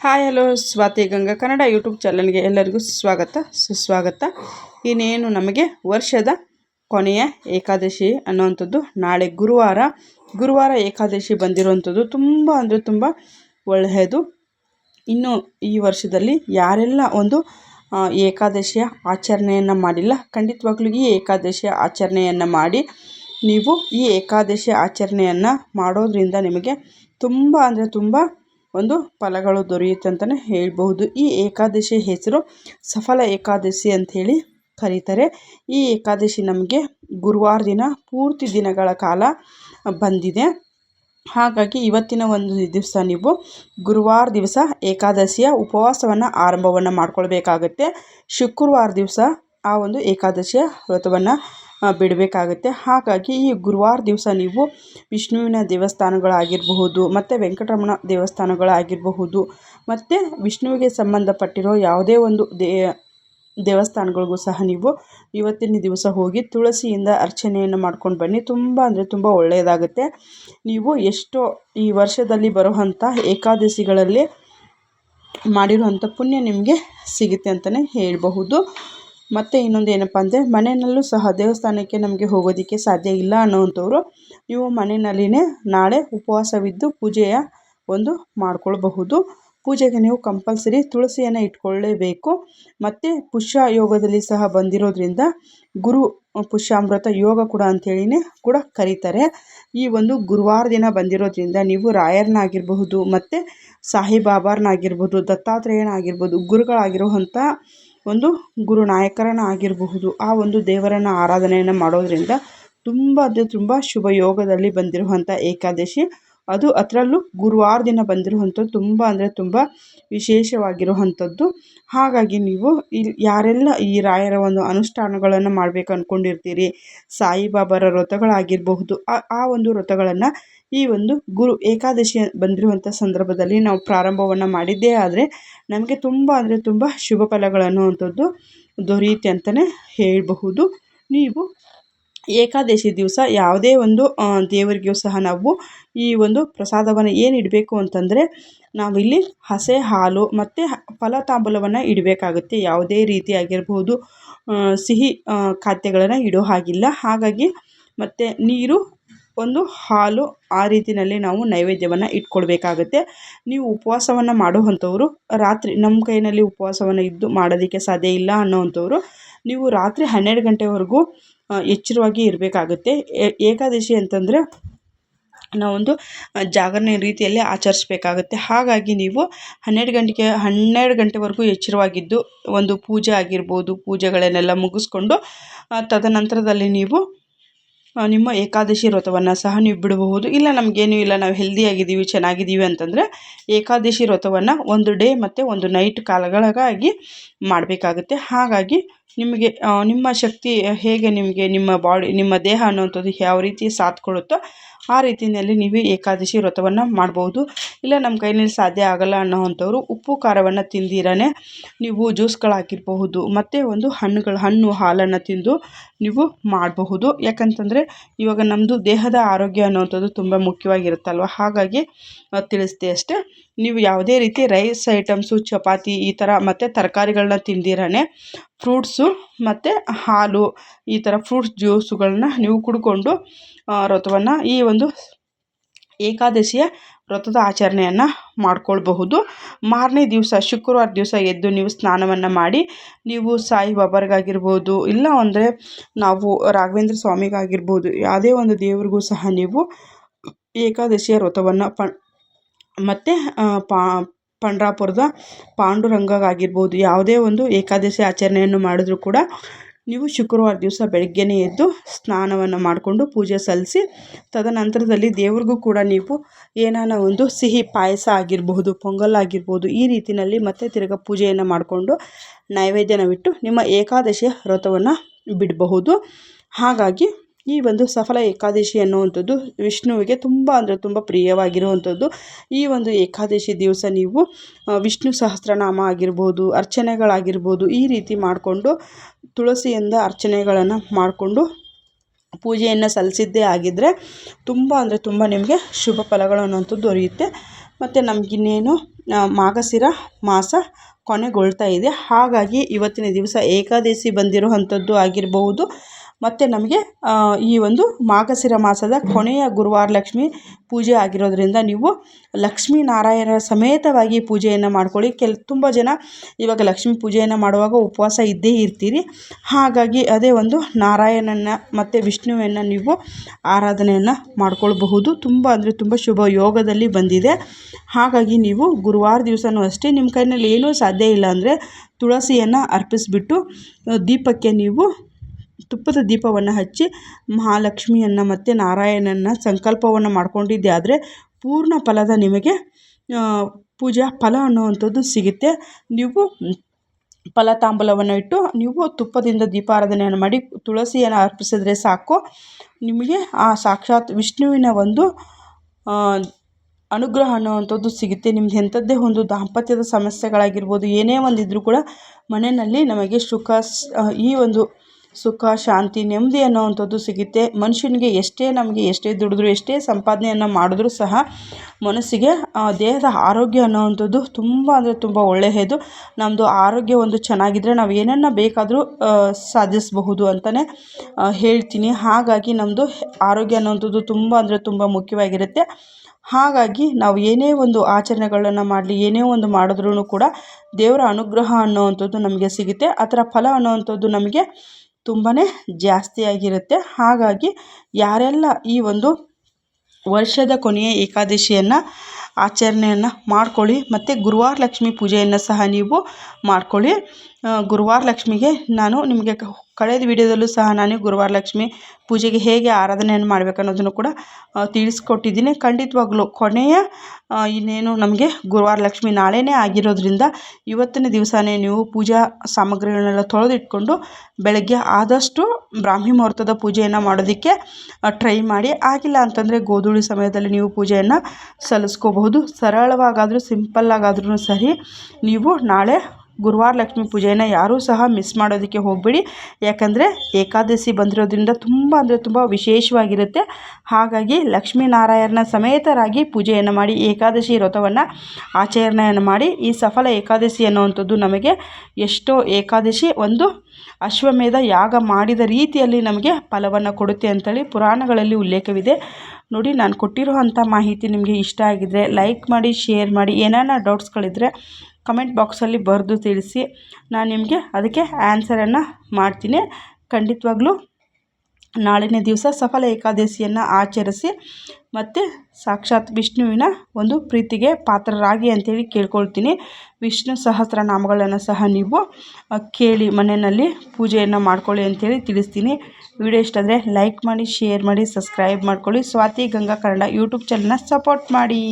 Hi, hello, Swathi Ganga Kannada YouTube ಚಾನಲ್ಗೆ ಎಲ್ಲರಿಗೂ ಸ್ವಾಗತ, ಸುಸ್ವಾಗತ. ಇನ್ನೇನು ನಮಗೆ ವರ್ಷದ ಕೊನೆಯ ಏಕಾದಶಿ ಅನ್ನುವಂಥದ್ದು ನಾಳೆ ಗುರುವಾರ. ಗುರುವಾರ ಏಕಾದಶಿ ಬಂದಿರುವಂಥದ್ದು ತುಂಬ ಅಂದರೆ ತುಂಬ ಒಳ್ಳೆಯದು. ಇನ್ನು ಈ ವರ್ಷದಲ್ಲಿ ಯಾರೆಲ್ಲ ಒಂದು ಏಕಾದಶಿಯ ಆಚರಣೆಯನ್ನು ಮಾಡಿಲ್ಲ, ಖಂಡಿತವಾಗ್ಲೂ ಈ ಏಕಾದಶಿಯ ಆಚರಣೆಯನ್ನು ಮಾಡಿ, ನೀವು ಈ ಏಕಾದಶಿ ಆಚರಣೆಯನ್ನು ಮಾಡೋದರಿಂದ ನಿಮಗೆ ತುಂಬ ಅಂದರೆ ತುಂಬ ಒಂದು ಫಲಗಳು ದೊರೆಯುತ್ತೆ ಅಂತಲೇ ಹೇಳ್ಬಹುದು. ಈ ಏಕಾದಶಿ ಹೆಸರು ಸಫಲ ಏಕಾದಶಿ ಅಂಥೇಳಿ ಕರೀತಾರೆ. ಈ ಏಕಾದಶಿ ನಮಗೆ ಗುರುವಾರ ದಿನ ಪೂರ್ತಿ ದಿನಗಳ ಕಾಲ ಬಂದಿದೆ. ಹಾಗಾಗಿ ಇವತ್ತಿನ ಒಂದು ದಿವಸ ನೀವು ಗುರುವಾರ ದಿವಸ ಏಕಾದಶಿಯ ಉಪವಾಸವನ್ನು, ಆರಂಭವನ್ನು ಮಾಡ್ಕೊಳ್ಬೇಕಾಗತ್ತೆ. ಶುಕ್ರವಾರ ದಿವಸ ಆ ಒಂದು ಏಕಾದಶಿಯ ವ್ರತವನ್ನು ಬಿಡಬೇಕಾಗುತ್ತೆ. ಹಾಗಾಗಿ ಈ ಗುರುವಾರ ದಿವಸ ನೀವು ವಿಷ್ಣುವಿನ ದೇವಸ್ಥಾನಗಳಾಗಿರಬಹುದು, ಮತ್ತು ವೆಂಕಟರಮಣ ದೇವಸ್ಥಾನಗಳಾಗಿರಬಹುದು, ಮತ್ತು ವಿಷ್ಣುವಿಗೆ ಸಂಬಂಧಪಟ್ಟಿರೋ ಯಾವುದೇ ಒಂದು ದೇ, ದೇವಸ್ಥಾನಗಳಿಗೂ ಸಹ ನೀವು ಇವತ್ತಿನ ದಿವಸ ಹೋಗಿ ತುಳಸಿಯಿಂದ ಅರ್ಚನೆಯನ್ನು ಮಾಡ್ಕೊಂಡು ಬನ್ನಿ. ತುಂಬ ಅಂದರೆ ತುಂಬ ಒಳ್ಳೆಯದಾಗುತ್ತೆ. ನೀವು ಎಷ್ಟೋ ಈ ವರ್ಷದಲ್ಲಿ ಬರುವಂಥ ಏಕಾದಶಿಗಳಲ್ಲಿ ಮಾಡಿರುವಂಥ ಪುಣ್ಯ ನಿಮಗೆ ಸಿಗುತ್ತೆ ಅಂತಲೇ ಹೇಳಬಹುದು. ಮತ್ತು ಇನ್ನೊಂದು ಏನಪ್ಪ ಅಂದರೆ ಮನೆಯಲ್ಲೂ ಸಹ ದೇವಸ್ಥಾನಕ್ಕೆ ನಮಗೆ ಹೋಗೋದಕ್ಕೆ ಸಾಧ್ಯ ಇಲ್ಲ ಅನ್ನೋವಂಥವ್ರು ನೀವು ಮನೆಯಲ್ಲಿಯೇ ನಾಳೆ ಉಪವಾಸವಿದ್ದು ಪೂಜೆಯ ಒಂದು ಮಾಡ್ಕೊಳ್ಬಹುದು. ಪೂಜೆಗೆ ನೀವು ಕಂಪಲ್ಸರಿ ತುಳಸಿಯನ್ನು ಇಟ್ಕೊಳ್ಳೇಬೇಕು. ಮತ್ತು ಪುಷ್ಯ ಯೋಗದಲ್ಲಿ ಸಹ ಬಂದಿರೋದ್ರಿಂದ ಗುರು, ಪುಷ್ಯಾಮೃತ ಯೋಗ ಕೂಡ ಅಂಥೇಳಿನೇ ಕೂಡ ಕರೀತಾರೆ. ಈ ಒಂದು ಗುರುವಾರ ದಿನ ಬಂದಿರೋದ್ರಿಂದ ನೀವು ರಾಯರನ್ನಾಗಿರಬಹುದು, ಮತ್ತು ಸಾಹಿಬಾಬಾರನ್ನಾಗಿರ್ಬೋದು ದತ್ತಾತ್ರೇಯನಾಗಿರ್ಬೋದು, ಗುರುಗಳಾಗಿರುವಂಥ ಒಂದು ಗುರು ನಾಯಕರನ್ನ ಆಗಿರಬಹುದು ಆ ಒಂದು ದೇವರನ್ನು ಆರಾಧನೆಯನ್ನು ಮಾಡೋದರಿಂದ ತುಂಬ ಅಂದರೆ ತುಂಬ ಶುಭ ಯೋಗದಲ್ಲಿ ಬಂದಿರುವಂಥ ಏಕಾದಶಿ. ಅದು ಅದರಲ್ಲೂ ಗುರುವಾರ ದಿನ ಬಂದಿರುವಂಥದ್ದು ತುಂಬ ಅಂದರೆ ತುಂಬ ವಿಶೇಷವಾಗಿರುವಂಥದ್ದು. ಹಾಗಾಗಿ ನೀವು ಇಲ್ಲಿ ಯಾರೆಲ್ಲ ಈ ರಾಯರ ಒಂದು ಅನುಷ್ಠಾನಗಳನ್ನು ಮಾಡಬೇಕು ಅಂದ್ಕೊಂಡಿರ್ತೀರಿ ಸಾಯಿಬಾಬಾರ ವ್ರತಗಳಾಗಿರಬಹುದು, ಆ ಆ ಒಂದು ವ್ರತಗಳನ್ನು ಈ ಒಂದು ಗುರು ಏಕಾದಶಿ ಬಂದಿರುವಂಥ ಸಂದರ್ಭದಲ್ಲಿ ನಾವು ಪ್ರಾರಂಭವನ್ನು ಮಾಡಿದ್ದೇ ಆದರೆ ನಮಗೆ ತುಂಬ ಅಂದರೆ ತುಂಬ ಶುಭ ಫಲಗಳು ಅನ್ನುವಂಥದ್ದು ದೊರೆಯುತ್ತೆ ಅಂತಲೇ ಹೇಳಬಹುದು. ನೀವು ಏಕಾದಶಿ ದಿವಸ ಯಾವುದೇ ಒಂದು ದೇವರಿಗೂ ಸಹ ನಾವು ಈ ಒಂದು ಪ್ರಸಾದವನ್ನು ಏನು ಇಡಬೇಕು ಅಂತಂದರೆ ನಾವಿಲ್ಲಿ ಹಸೆ, ಹಾಲು ಮತ್ತು ಫಲ ತಾಂಬೂಲವನ್ನು ಇಡಬೇಕಾಗುತ್ತೆ. ಯಾವುದೇ ರೀತಿಯಾಗಿರ್ಬೋದು ಸಿಹಿ ಖಾದ್ಯಗಳನ್ನು ಇಡೋ ಹಾಗಿಲ್ಲ. ಹಾಗಾಗಿ ಮತ್ತು ನೀರು ಒಂದು ಹಾಲು ಆ ರೀತಿಯಲ್ಲಿ ನಾವು ನೈವೇದ್ಯವನ್ನು ಇಟ್ಕೊಳ್ಬೇಕಾಗುತ್ತೆ. ನೀವು ಉಪವಾಸವನ್ನು ಮಾಡುವಂಥವ್ರು, ರಾತ್ರಿ ನಮ್ಮ ಕೈಯಲ್ಲಿ ಉಪವಾಸವನ್ನು ಇದ್ದು ಮಾಡೋದಕ್ಕೆ ಸಾಧ್ಯ ಇಲ್ಲ ಅನ್ನೋವಂಥವ್ರು, ನೀವು ರಾತ್ರಿ ಹನ್ನೆರಡು ಗಂಟೆವರೆಗೂ ಎಚ್ಚರವಾಗಿ ಇರಬೇಕಾಗುತ್ತೆ. ಏಕಾದಶಿ ಅಂತಂದರೆ ನಾವೊಂದು ಜಾಗರಣೆ ರೀತಿಯಲ್ಲಿ ಆಚರಿಸ್ಬೇಕಾಗುತ್ತೆ. ಹಾಗಾಗಿ ನೀವು ಹನ್ನೆರಡು ಗಂಟೆಗೆ, ಹನ್ನೆರಡು ಗಂಟೆವರೆಗೂ ಎಚ್ಚರವಾಗಿದ್ದು, ಒಂದು ಪೂಜೆ ಆಗಿರ್ಬೋದು, ಪೂಜೆಗಳನ್ನೆಲ್ಲ ಮುಗಿಸ್ಕೊಂಡು ತದನಂತರದಲ್ಲಿ ನೀವು ನಿಮ್ಮ ಏಕಾದಶಿ ವ್ರತವನ್ನು ಸಹ ನೀವು ಬಿಡಬಹುದು. ಇಲ್ಲ, ನಮಗೇನು ಇಲ್ಲ, ನಾವು ಹೆಲ್ದಿಯಾಗಿದ್ದೀವಿ ಚೆನ್ನಾಗಿದ್ದೀವಿ ಅಂತಂದರೆ ಏಕಾದಶಿ ವ್ರತವನ್ನು ಒಂದು ಡೇ ಮತ್ತು ಒಂದು ನೈಟ್ ಕಾಲಗಳಿಗಾಗಿ ಮಾಡಬೇಕಾಗುತ್ತೆ. ಹಾಗಾಗಿ ನಿಮಗೆ ನಿಮ್ಮ ಶಕ್ತಿ ಹೇಗೆ ನಿಮಗೆ, ನಿಮ್ಮ ಬಾಡಿ, ನಿಮ್ಮ ದೇಹ ಅನ್ನುವಂಥದ್ದು ಯಾವ ರೀತಿ ಸಾಥ್ ಕೊಡುತ್ತೋ ಆ ರೀತಿಯಲ್ಲಿ ನೀವು ಏಕಾದಶಿ ವ್ರತವನ್ನು ಮಾಡ್ಬೋದು. ಇಲ್ಲ, ನಮ್ಮ ಕೈಯಲ್ಲಿ ಸಾಧ್ಯ ಆಗಲ್ಲ ಅನ್ನೋವಂಥವ್ರು ಉಪ್ಪು, ಖಾರವನ್ನು ತಿಂದಿರಾನೆ ನೀವು ಜ್ಯೂಸ್ಗಳಾಗಿರಬಹುದು ಮತ್ತು ಒಂದು ಹಣ್ಣುಗಳು, ಹಣ್ಣು, ಹಾಲನ್ನು ತಿಂದು ನೀವು ಮಾಡಬಹುದು. ಯಾಕಂತಂದರೆ ಇವಾಗ ನಮ್ಮದು ದೇಹದ ಆರೋಗ್ಯ ಅನ್ನುವಂಥದ್ದು ತುಂಬ ಮುಖ್ಯವಾಗಿರುತ್ತಲ್ವ? ಹಾಗಾಗಿ ತಿಳಿಸಿದೆ ಅಷ್ಟೇ. ನೀವು ಯಾವುದೇ ರೀತಿ ರೈಸ್ ಐಟಮ್ಸು, ಚಪಾತಿ ಈ ಥರ ಮತ್ತು ತರಕಾರಿಗಳನ್ನ ತಿಂದಿರೇ ಫ್ರೂಟ್ಸು ಮತ್ತು ಹಾಲು ಈ ಥರ ಫ್ರೂಟ್ಸ್ ಜ್ಯೂಸುಗಳನ್ನ ನೀವು ಕುಡ್ಕೊಂಡು ವ್ರತವನ್ನು ಈ ಒಂದು ಏಕಾದಶಿಯ ವ್ರತದ ಆಚರಣೆಯನ್ನು ಮಾಡ್ಕೊಳ್ಬಹುದು. ಮಾರನೇ ದಿವಸ, ಶುಕ್ರವಾರ ದಿವಸ ಎದ್ದು ನೀವು ಸ್ನಾನವನ್ನು ಮಾಡಿ, ನೀವು ಸಾಯಿಬಾಬಾರಿಗಾಗಿರ್ಬೋದು ಇಲ್ಲ ಅಂದರೆ ನಾವು ರಾಘವೇಂದ್ರ ಸ್ವಾಮಿಗಾಗಿರ್ಬೋದು, ಯಾವುದೇ ಒಂದು ದೇವ್ರಿಗೂ ಸಹ ನೀವು ಏಕಾದಶಿಯ ವ್ರತವನ್ನು ಪ ಮತ್ತು ಪಂಡ್ರಾಪುರದ ಪಾಂಡುರಂಗಗಾಗಿರ್ಬೋದು, ಯಾವುದೇ ಒಂದು ಏಕಾದಶಿ ಆಚರಣೆಯನ್ನು ಮಾಡಿದ್ರು ಕೂಡ ನೀವು ಶುಕ್ರವಾರ ದಿವಸ ಬೆಳಗ್ಗೆಯೇ ಎದ್ದು ಸ್ನಾನವನ್ನು ಮಾಡಿಕೊಂಡು ಪೂಜೆ ಸಲ್ಲಿಸಿ, ತದನಂತರದಲ್ಲಿ ದೇವ್ರಿಗೂ ಕೂಡ ನೀವು ಏನಾನ ಒಂದು ಸಿಹಿ ಪಾಯಸ ಆಗಿರಬಹುದು ಪೊಂಗಲ್ ಆಗಿರ್ಬೋದು, ಈ ರೀತಿಯಲ್ಲಿ ಮತ್ತೆ ತಿರ್ಗಿ ಪೂಜೆಯನ್ನು ಮಾಡಿಕೊಂಡು ನೈವೇದ್ಯನವಿಟ್ಟು ನಿಮ್ಮ ಏಕಾದಶಿಯ ವ್ರತವನ್ನು ಬಿಡಬಹುದು. ಹಾಗಾಗಿ ಈ ಒಂದು ಸಫಲ ಏಕಾದಶಿ ಅನ್ನುವಂಥದ್ದು ವಿಷ್ಣುವಿಗೆ ತುಂಬ ಅಂದರೆ ತುಂಬ ಪ್ರಿಯವಾಗಿರುವಂಥದ್ದು. ಈ ಒಂದು ಏಕಾದಶಿ ದಿವಸ ನೀವು ವಿಷ್ಣು ಸಹಸ್ರನಾಮ ಆಗಿರ್ಬೋದು, ಅರ್ಚನೆಗಳಾಗಿರ್ಬೋದು, ಈ ರೀತಿ ಮಾಡಿಕೊಂಡು ತುಳಸಿಯಿಂದ ಅರ್ಚನೆಗಳನ್ನು ಮಾಡಿಕೊಂಡು ಪೂಜೆಯನ್ನು ಸಲ್ಲಿಸಿದ್ದೇ ಆಗಿದ್ದರೆ ತುಂಬ ಅಂದರೆ ತುಂಬ ನಿಮಗೆ ಶುಭ ಫಲಗಳು ಅನ್ನೋಂಥದ್ದು ದೊರೆಯುತ್ತೆ. ಮತ್ತು ನಮಗಿನ್ನೇನು ಮಾಗಸಿರ ಮಾಸ ಕೊನೆಗೊಳ್ತಾ ಇದೆ. ಹಾಗಾಗಿ ಇವತ್ತಿನ ದಿವಸ ಏಕಾದಶಿ ಬಂದಿರುವಂಥದ್ದು ಆಗಿರಬಹುದು ಮತ್ತು ನಮಗೆ ಈ ಒಂದು ಮಾರ್ಗಶಿರ ಮಾಸದ ಕೊನೆಯ ಗುರುವಾರ ಲಕ್ಷ್ಮಿ ಪೂಜೆ ಆಗಿರೋದರಿಂದ ನೀವು ಲಕ್ಷ್ಮೀ ನಾರಾಯಣರ ಸಮೇತವಾಗಿ ಪೂಜೆಯನ್ನು ಮಾಡ್ಕೊಳ್ಳಿ. ಕೆಲ, ತುಂಬ ಜನ ಇವಾಗ ಲಕ್ಷ್ಮೀ ಪೂಜೆಯನ್ನು ಮಾಡುವಾಗ ಉಪವಾಸ ಇದ್ದೇ ಇರ್ತೀರಿ. ಹಾಗಾಗಿ ಅದೇ ಒಂದು ನಾರಾಯಣನ ಮತ್ತು ವಿಷ್ಣುವನ್ನು ನೀವು ಆರಾಧನೆಯನ್ನು ಮಾಡ್ಕೊಳ್ಬಹುದು. ತುಂಬ ಅಂದರೆ ತುಂಬ ಶುಭ ಯೋಗದಲ್ಲಿ ಬಂದಿದೆ. ಹಾಗಾಗಿ ನೀವು ಗುರುವಾರ ದಿವಸನೂ ಅಷ್ಟೇ ನಿಮ್ಮ ಕೈನಲ್ಲಿ ಏನೂ ಸಾಧ್ಯ ಇಲ್ಲ ಅಂದರೆ ತುಳಸಿಯನ್ನು ಅರ್ಪಿಸಿಬಿಟ್ಟು ದೀಪಕ್ಕೆ ನೀವು ತುಪ್ಪದ ದೀಪವನ್ನು ಹಚ್ಚಿ ಮಹಾಲಕ್ಷ್ಮಿಯನ್ನು ಮತ್ತು ನಾರಾಯಣನ ಸಂಕಲ್ಪವನ್ನು ಮಾಡ್ಕೊಂಡಿದ್ದೆ. ಆದರೆ ಪೂರ್ಣ ಫಲದ ನಿಮಗೆ ಪೂಜಾ ಫಲ ಅನ್ನುವಂಥದ್ದು ಸಿಗುತ್ತೆ. ನೀವು ಫಲ ತಾಂಬೂಲವನ್ನು ಇಟ್ಟು ನೀವು ತುಪ್ಪದಿಂದ ದೀಪಾರಾಧನೆಯನ್ನು ಮಾಡಿ ತುಳಸಿಯನ್ನು ಅರ್ಪಿಸಿದ್ರೆ ಸಾಕು. ನಿಮಗೆ ಆ ಸಾಕ್ಷಾತ್ ವಿಷ್ಣುವಿನ ಒಂದು ಅನುಗ್ರಹ ಅನ್ನುವಂಥದ್ದು ಸಿಗುತ್ತೆ. ನಿಮ್ದು ಎಂಥದ್ದೇ ಒಂದು ದಾಂಪತ್ಯದ ಸಮಸ್ಯೆಗಳಾಗಿರ್ಬೋದು, ಏನೇ ಒಂದು ಇದ್ದರೂ ಕೂಡ ಮನೆಯಲ್ಲಿ ನಮಗೆ ಸುಖ ಈ ಒಂದು ಸುಖ, ಶಾಂತಿ, ನೆಮ್ಮದಿ ಅನ್ನೋವಂಥದ್ದು ಸಿಗುತ್ತೆ. ಮನುಷ್ಯನಿಗೆ ಎಷ್ಟೇ ನಮಗೆ ಎಷ್ಟೇ ದುಡಿದ್ರು, ಎಷ್ಟೇ ಸಂಪಾದನೆಯನ್ನು ಮಾಡಿದ್ರೂ ಸಹ ಮನಸ್ಸಿಗೆ ದೇಹದ ಆರೋಗ್ಯ ಅನ್ನೋವಂಥದ್ದು ತುಂಬ ಅಂದರೆ ತುಂಬ ಒಳ್ಳೆಯದು. ನಮ್ಮದು ಆರೋಗ್ಯ ಒಂದು ಚೆನ್ನಾಗಿದ್ದರೆ ನಾವು ಏನನ್ನು ಬೇಕಾದರೂ ಸಾಧಿಸಬಹುದು ಅಂತಲೇ ಹೇಳ್ತೀನಿ. ಹಾಗಾಗಿ ನಮ್ಮದು ಆರೋಗ್ಯ ಅನ್ನೋವಂಥದ್ದು ತುಂಬ ಅಂದರೆ ತುಂಬ ಮುಖ್ಯವಾಗಿರುತ್ತೆ. ಹಾಗಾಗಿ ನಾವು ಏನೇ ಒಂದು ಆಚರಣೆಗಳನ್ನು ಮಾಡಲಿ, ಏನೇ ಒಂದು ಮಾಡಿದ್ರೂ ಕೂಡ ದೇವರ ಅನುಗ್ರಹ ಅನ್ನೋವಂಥದ್ದು ನಮಗೆ ಸಿಗುತ್ತೆ. ಅದರ ಫಲ ಅನ್ನೋವಂಥದ್ದು ನಮಗೆ ತುಂಬಾ ಜಾಸ್ತಿಯಾಗಿರುತ್ತೆ ಹಾಗಾಗಿ ಯಾರೆಲ್ಲ ಈ ಒಂದು ವರ್ಷದ ಕೊನೆಯ ಏಕಾದಶಿಯನ್ನು ಆಚರಣೆಯನ್ನು ಮಾಡ್ಕೊಳ್ಳಿ ಮತ್ತು ಗುರುವಾರ ಲಕ್ಷ್ಮಿ ಪೂಜೆಯನ್ನು ಸಹ ನೀವು ಮಾಡ್ಕೊಳ್ಳಿ. ಗುರುವಾರ ಲಕ್ಷ್ಮಿಗೆ ನಾನು ನಿಮಗೆ ಕಳೆದ ವಿಡಿಯೋದಲ್ಲೂ ಸಹ ನಾನು ಗುರುವಾರ ಲಕ್ಷ್ಮಿ ಪೂಜೆಗೆ ಹೇಗೆ ಆರಾಧನೆಯನ್ನು ಮಾಡಬೇಕು ಅನ್ನೋದನ್ನು ಕೂಡ ತಿಳಿಸ್ಕೊಟ್ಟಿದ್ದೀನಿ. ಖಂಡಿತವಾಗ್ಲೂ ಕೊನೆಯ ಇನ್ನೇನು ನಮಗೆ ಗುರುವಾರ ಲಕ್ಷ್ಮಿ ನಾಳೆನೇ ಆಗಿರೋದ್ರಿಂದ ಇವತ್ತಿನ ದಿವಸನೇ ನೀವು ಪೂಜಾ ಸಾಮಗ್ರಿಗಳನ್ನೆಲ್ಲ ತೊಳೆದಿಟ್ಕೊಂಡು ಬೆಳಗ್ಗೆ ಆದಷ್ಟು ಬ್ರಾಹ್ಮಿ ಮುಹೂರ್ತದ ಪೂಜೆಯನ್ನು ಮಾಡೋದಕ್ಕೆ ಟ್ರೈ ಮಾಡಿ. ಆಗಿಲ್ಲ ಅಂತಂದರೆ ಗೋಧೂಳಿ ಸಮಯದಲ್ಲಿ ನೀವು ಪೂಜೆಯನ್ನು ಸಲ್ಲಿಸ್ಕೋಬಹುದು. ಸರಳವಾಗಾದರೂ, ಸಿಂಪಲ್ಲಾಗಾದ್ರೂ ಸರಿ ನೀವು ನಾಳೆ ಗುರುವಾರ ಲಕ್ಷ್ಮಿ ಪೂಜೆಯನ್ನು ಯಾರೂ ಸಹ ಮಿಸ್ ಮಾಡೋದಕ್ಕೆ ಹೋಗಬೇಡಿ. ಯಾಕಂದರೆ ಏಕಾದಶಿ ಬಂದಿರೋದ್ರಿಂದ ತುಂಬ ಅಂದರೆ ತುಂಬ ವಿಶೇಷವಾಗಿರುತ್ತೆ. ಹಾಗಾಗಿ ಲಕ್ಷ್ಮೀನಾರಾಯಣನ ಸಮೇತರಾಗಿ ಪೂಜೆಯನ್ನು ಮಾಡಿ, ಏಕಾದಶಿ ವ್ರತವನ್ನು ಆಚರಣೆಯನ್ನು ಮಾಡಿ, ಈ ಸಫಲ ಏಕಾದಶಿ ಅನ್ನುವಂಥದ್ದು ನಮಗೆ ಎಷ್ಟೋ ಏಕಾದಶಿ ಒಂದು ಅಶ್ವಮೇಧ ಯಾಗ ಮಾಡಿದ ರೀತಿಯಲ್ಲಿ ನಮಗೆ ಫಲವನ್ನು ಕೊಡುತ್ತೆ ಅಂತೇಳಿ ಪುರಾಣಗಳಲ್ಲಿ ಉಲ್ಲೇಖವಿದೆ. ನೋಡಿ, ನಾನು ಕೊಟ್ಟಿರುವಂಥ ಮಾಹಿತಿ ನಿಮಗೆ ಇಷ್ಟ ಆಗಿದ್ದರೆ ಲೈಕ್ ಮಾಡಿ ಶೇರ್ ಮಾಡಿ, ಏನಾನ ಡೌಟ್ಸ್ಗಳಿದ್ದರೆ ಕಮೆಂಟ್ ಬಾಕ್ಸಲ್ಲಿ ಬರೆದು ತಿಳಿಸಿ. ನಾನು ನಿಮಗೆ ಅದಕ್ಕೆ ಆನ್ಸರನ್ನು ಮಾಡ್ತೀನಿ. ಖಂಡಿತವಾಗ್ಲೂ ನಾಳಿನ ದಿವಸ ಸಫಲ ಏಕಾದಶಿಯನ್ನು ಆಚರಿಸಿ ಮತ್ತು ಸಾಕ್ಷಾತ್ ವಿಷ್ಣುವಿನ ಒಂದು ಪ್ರೀತಿಗೆ ಪಾತ್ರರಾಗಿ ಅಂತೇಳಿ ಕೇಳ್ಕೊಳ್ತೀನಿ. ವಿಷ್ಣು ಸಹಸ್ರನಾಮಗಳನ್ನು ಸಹ ನೀವು ಕೇಳಿ ಮನೆಯಲ್ಲಿ ಪೂಜೆಯನ್ನು ಮಾಡ್ಕೊಳ್ಳಿ ಅಂತೇಳಿ ತಿಳಿಸ್ತೀನಿ. ವಿಡಿಯೋ ಇಷ್ಟ ಆದರೆ ಲೈಕ್ ಮಾಡಿ ಶೇರ್ ಮಾಡಿ ಸಬ್ಸ್ಕ್ರೈಬ್ ಮಾಡ್ಕೊಳ್ಳಿ. ಸ್ವಾತಿ ಗಂಗಾ ಕನ್ನಡ ಯೂಟ್ಯೂಬ್ ಚಾನಲ್ನ ಸಪೋರ್ಟ್ ಮಾಡಿ.